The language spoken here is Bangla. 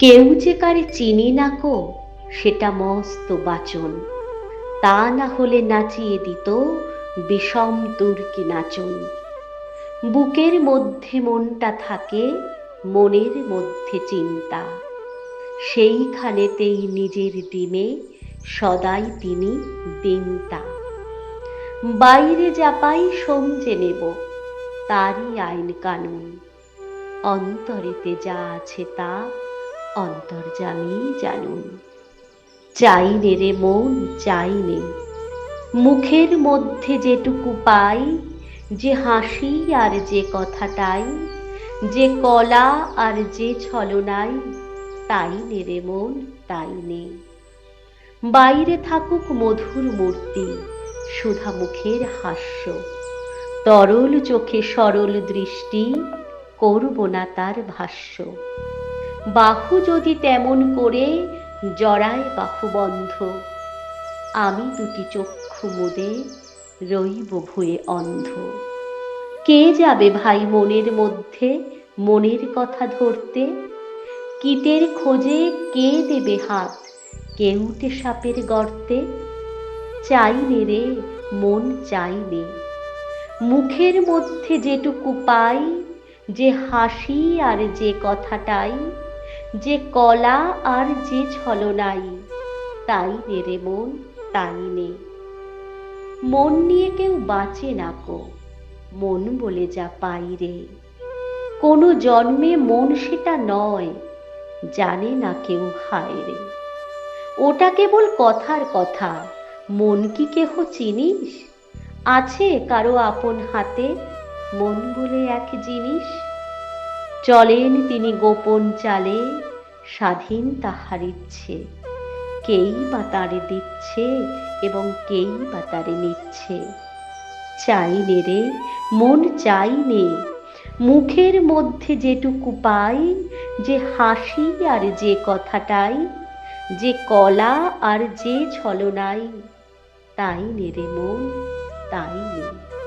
কেউ যে কারে চিনি না কো সেটা মস্ত বাচন। তা না হলে নাচিয়ে দিত বিষম তুর্কি নাচন। বুকের মধ্যে মনটা থাকে, মনের মধ্যে চিন্তা। সেইখানেতেই নিজের দিনে সদাই তিনি দিনতা বাইরে যা পাই সমঝে নেব, তারই আইন কানুন। অন্তরেতে যা আছে তা অন্তর্জামী জানুন। চাই নে রে মন চাই নে মুখের মধ্যে যেটুকু পাই, যে হাসি আর যে কথাটাই, যে কলা আর যে ছলনাই, তাই নে রে মন, তাই নে। বাইরে থাকুক মধুর মূর্তি, সুধা মুখের হাস্য। তরল চোখে সরল দৃষ্টি, করব না তার ভাষ্য। বাহু যদি তেমন করে জড়ায় বাহু বন্ধ আমি দুটি চক্ষু মুদে রইব ভুয়ে অন্ধ। কে যাবে ভাই মনের মধ্যে মনের কথা ধরতে? কীটের খোঁজে কে দেবে হাত? কেউটে সাপের গর্তে? চাই নে রে, মন চাই নে মুখের মধ্যে যেটুকু পাই, যে হাসি আর যে কথাটাই যে কলা আর যে ছলনাই তাই নে রে মন, তাই নে। মন নিয়ে কেউ বাঁচে না কো, মন বলে যা পাই রে। কোনো জন্মে মন সেটা নয়, জানে না কেউ হায় রে। ওটা কেবল কথার কথা, মন কি কেহ চিনিস? আছে কারও আপন হাতে, মন বলে এক জিনিস? চলেন তিনি গোপন চালে, স্বাধীন তাহার ইচ্ছে। কেই বা তারে দিচ্ছে এবং কেই বা তারে নিচ্ছে। চাই নে রে, মন চাই নে মুখের মধ্যে যেটুকু পাই, যে হাসি আর যে কথাটাই, যে কলা আর যে ছলনাই তাই নে রে মন তাই নে